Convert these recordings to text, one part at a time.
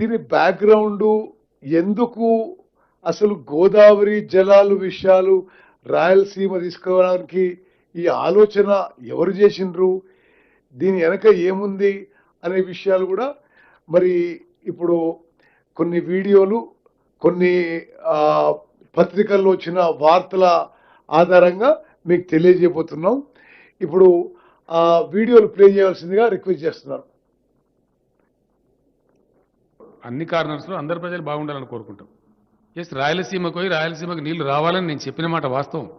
దీని బ్యాక్గ్రౌండ్ ఎందుకు అసలు గోదావరి జలాలు విషయాలు రాయలసీమ తీసుకోవడానికి ఈ ఆలోచన ఎవరు చేసిండ్రు? దీని వెనక ఏముంది అనే విషయాలు కూడా మరి ఇప్పుడు కొన్ని వీడియోలు కొన్ని పత్రికల్లో వచ్చిన వార్తల ఆధారంగా మీకు తెలియజేయబోతున్నాం. ఇప్పుడు ఆ వీడియోలు ప్లే చేయాల్సిందిగా రిక్వెస్ట్ చేస్తున్నాను. అన్ని కార్నర్స్లో అందరు ప్రజలు బాగుండాలని కోరుకుంటాం. ఎస్ రాయలసీమకు పోయి రాయలసీమకు నీళ్ళు రావాలని నేను చెప్పిన మాట వాస్తవం.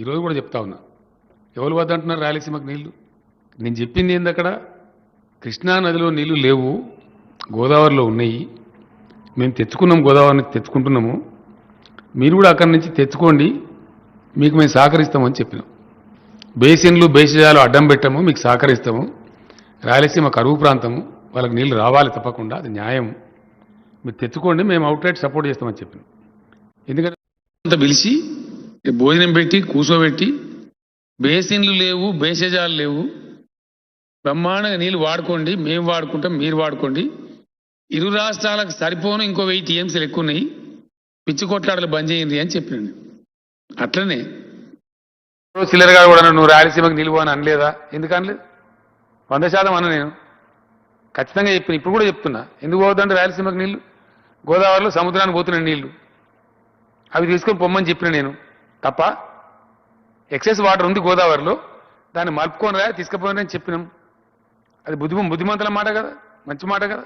ఈరోజు కూడా చెప్తా ఉన్నా. ఎవరు వద్దంటున్నారు రాయలసీమకు నీళ్ళు? నేను చెప్పింది ఏంది అక్కడ? కృష్ణా నదిలో నీళ్ళు లేవు గోదావరిలో ఉన్నాయి. మేము తెచ్చుకున్నాం గోదావరి నుంచి తెచ్చుకుంటున్నాము. మీరు కూడా అక్కడి నుంచి తెచ్చుకోండి మీకు మేము సహకరిస్తామని చెప్పినాం. బేసిన్లు బేసిజాలు అడ్డం పెట్టాము మీకు సహకరిస్తాము. రాయలసీమ కరువు ప్రాంతము. వాళ్ళకి నీళ్ళు రావాలి తప్పకుండా అది న్యాయం. మీరు తెచ్చుకోండి మేము అవుట్లెట్ సపోర్ట్ చేస్తామని చెప్పిన. ఎందుకంటే అంత పిలిచి భోజనం పెట్టి కూర్చోబెట్టి బేసిన్లు లేవు బేసేజాలు లేవు. బ్రహ్మాండంగా నీళ్ళు వాడుకోండి మేము వాడుకుంటాం మీరు వాడుకోండి. ఇరు రాష్ట్రాలకు సరిపోను ఇంకో వెయ్యి టీఎంసీలు ఎక్కువ ఉన్నాయి పిచ్చి కొట్లాడలు బంద్ చేయండి అని చెప్పినండి అట్లనే. సిల్లర్ గారు కూడా నువ్వు రాయలసీమకు నిలువు అని అనలేదా? ఎందుకు అనలేదు? వంద శాతం అన్న నేను. ఖచ్చితంగా చెప్పిన ఇప్పుడు కూడా చెప్తున్నా. ఎందుకు పోవద్దంటే రాయలసీమకు నీళ్ళు? గోదావరిలో సముద్రానికి పోతున్నాయి నీళ్ళు. అవి తీసుకొని పొమ్మని చెప్పిన నేను. తప్ప ఎక్సెస్ వాటర్ ఉంది గోదావరిలో దాన్ని మలుపుకొని రా తీసుకుపోయినని చెప్పినాం. అది బుద్ధి బుద్ధిమంతుల మాట కదా మంచి మాట కదా.